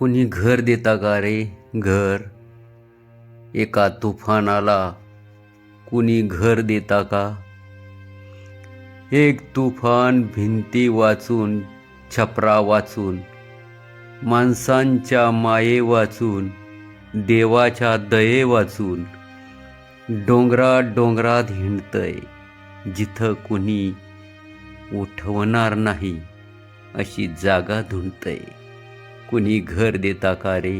कुणी घर देता का रे? घर. एका तुफानाला कुणी घर देता का? एक तुफान भिंती वाचून छपरा वाचून माणसांच्या माये वाचून देवाच्या दये वाचून डोंगरात डोंगरात हिंडतय जिथं कुणी उठवणार नाही अशी जागा धुंडतय. कुणी घर देता का रे?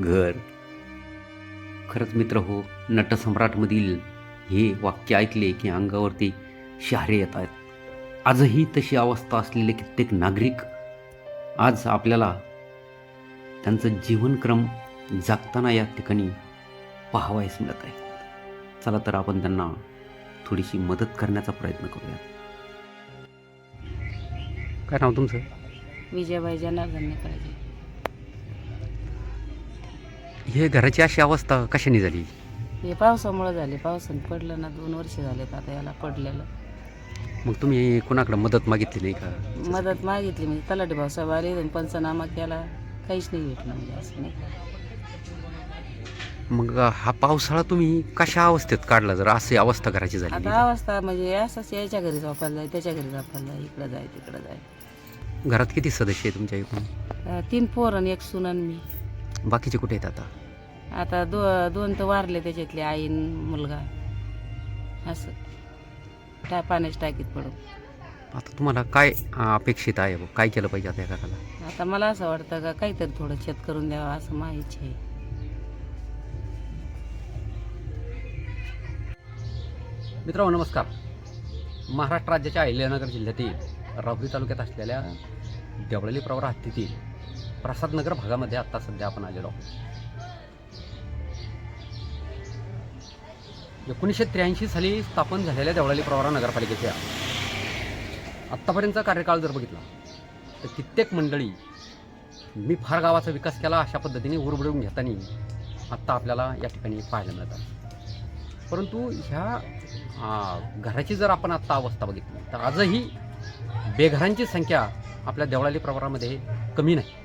घर. खरंच मित्र हो नटसम्राटमधील हे वाक्य ऐकले की अंगावरती शहारे येत आहेत. आजही तशी अवस्था असलेले कित्येक नागरिक आज आपल्याला त्यांचं जीवनक्रम जागताना या ठिकाणी पाहावयास मिळत आहे चला तर आपण त्यांना थोडीशी मदत करण्याचा प्रयत्न करूया काय नाव तुमचं? विजयबाई जनार्दन करायचे हे घराची अशी अवस्था कशाने झाली? हे पावसामुळे झाले. पावसाने पडलं ना दोन वर्ष झालेत आता याला पडलेलं. मग तुम्ही कोणाकडे मदत मागितली नाही का? मदत मागितली म्हणजे तलाठी भाऊसाहेब आले आणि पंचनामा केला. काहीच नाही भेटलं म्हणजे असं नाही मग हा पावसाळा तुम्ही कशा अवस्थेत काढला जर? अशी अवस्था घराची झाली आता अवस्था म्हणजे असंच याच्या घरी झोपायला जाय त्याच्या घरी झोपायला जाय इकडं जाय तिकडं जाय. घरात किती सदस्य आहे तुमच्या एकूण? अं, तीन पोर आणि एक सुनन मी. बाकीचे कुठे आहेत आता? आता दो दोन तर वारले त्याच्यातले आईन मुलगा. असं. टा पाण्याच्या टाकीत पडून. आता तुम्हाला काय अं, अपेक्षित आहे बुवा? काय केलं पाहिजे आता या घराला आता मला असं वाटतं का काहीतरी थोडं शेत करून द्यावं असं इच्छा आहे. मित्रांनो नमस्कार. महाराष्ट्र राज्याच्या अहिल्यानगर जिल्ह्यातील राहुरी तालुक्यात असलेल्या देवळली प्रवरा हत्तीतील प्रसादनगर भागामध्ये आत्ता सध्या आपण आलेलो आहोत. एकोणीसशे त्र्याऐंशी साली स्थापन झालेल्या देवळाली प्रवरा नगरपालिकेच्या आत्तापर्यंतचा कार्यकाळ जर बघितला तर कित्येक मंडळी मी फार गावाचा विकास केला अशा पद्धतीने उरबडून घेताना आत्ता आपल्याला या ठिकाणी पाहायला मिळतात. परंतु ह्या घराची जर आपण आत्ता अवस्था बघितली तर आजही बेघरांची संख्या आपल्या देवळाली प्रवारामध्ये कमी नाही.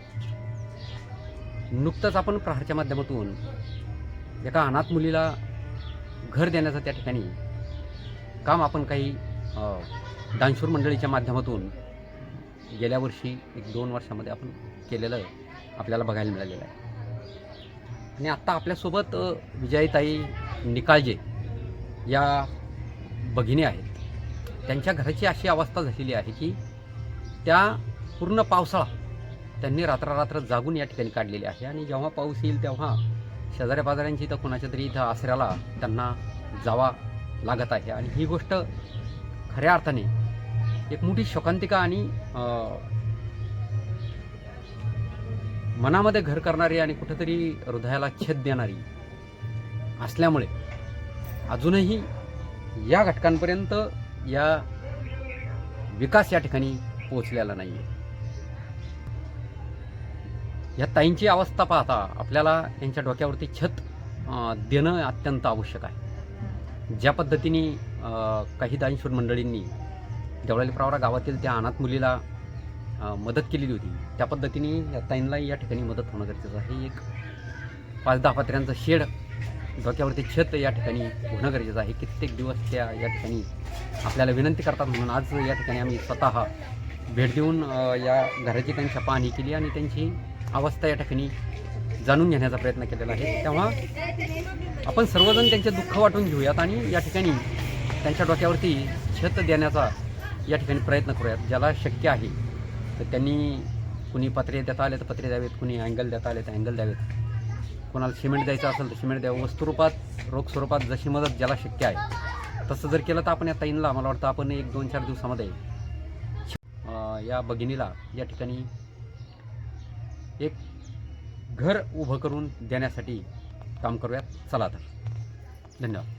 नुकतंच आपण प्रहारच्या माध्यमातून एका अनाथ मुलीला घर देण्याचं त्या ठिकाणी काम आपण काही दानशूर मंडळीच्या माध्यमातून गेल्या वर्षी एक दोन वर्षामध्ये आपण केलेलं आपल्याला बघायला मिळालेलं आहे. आणि आत्ता आपल्यासोबत विजयताई निकाळजे या भगिनी आहेत. त्यांच्या घराची अशी अवस्था झालेली आहे की त्या पूर्ण पावसाळा त्यांनी रात्ररात्र जागून या ठिकाणी काढलेली आहे. आणि जेव्हा पाऊस येईल तेव्हा शेजाऱ्या पाजाऱ्यांची तर कुणाच्या तरी इथं आसऱ्याला त्यांना जावा लागत आहे. आणि ही गोष्ट खऱ्या अर्थाने एक मोठी शोकांतिका आणि मनामध्ये घर करणारी आणि कुठेतरी हृदयाला छेद देणारी असल्यामुळे अजूनही या घटकांपर्यंत या विकास या ठिकाणी पोहोचलेला नाही आहे या ताईंची अवस्था पाहता आपल्याला यांच्या डोक्यावरती छत देणं अत्यंत आवश्यक आहे. ज्या पद्धतीने काही दानशूर मंडळींनी देवळाली प्रवारा गावातील त्या अनाथ मुलीला मदत केलेली होती त्या पद्धतीने या ताईंना या ठिकाणी मदत होणं गरजेचं आहे. एक पाच दहा पत्र्यांचं शेड डोक्यावरती छत या ठिकाणी होणं गरजेचं आहे. कित्येक दिवस त्या या ठिकाणी आपल्याला विनंती करतात म्हणून आज या ठिकाणी आम्ही स्वतः भेट देऊन या घराची त्यांच्या पाहणी केली आणि त्यांची अवस्था या ठिकाणी जाणून घेण्याचा प्रयत्न केलेला आहे. तेव्हा आपण सर्वजण त्यांचे दुःख वाटून घेऊयात आणि या ठिकाणी त्यांच्या डोक्यावरती छत देण्याचा या ठिकाणी प्रयत्न करूयात ज्याला शक्य आहे. तर त्यांनी कुणी पत्रे देता आले तर पत्रे द्यावेत कुणी अँगल देता आले तर अँगल द्यावेत. कोणाला सिमेंट द्यायचं असेल तर सिमेंट द्यावं. वस्तुरूपात रोख स्वरूपात जशी मदत ज्याला शक्य आहे. तसं जर केलं तर आपण या ताईंला मला वाटतं आपण एक दोन चार दिवसामध्ये या भगिनीला या ठिकाणी एक घर उभं करून देण्यासाठी काम करूयात. चला तर. धन्यवाद.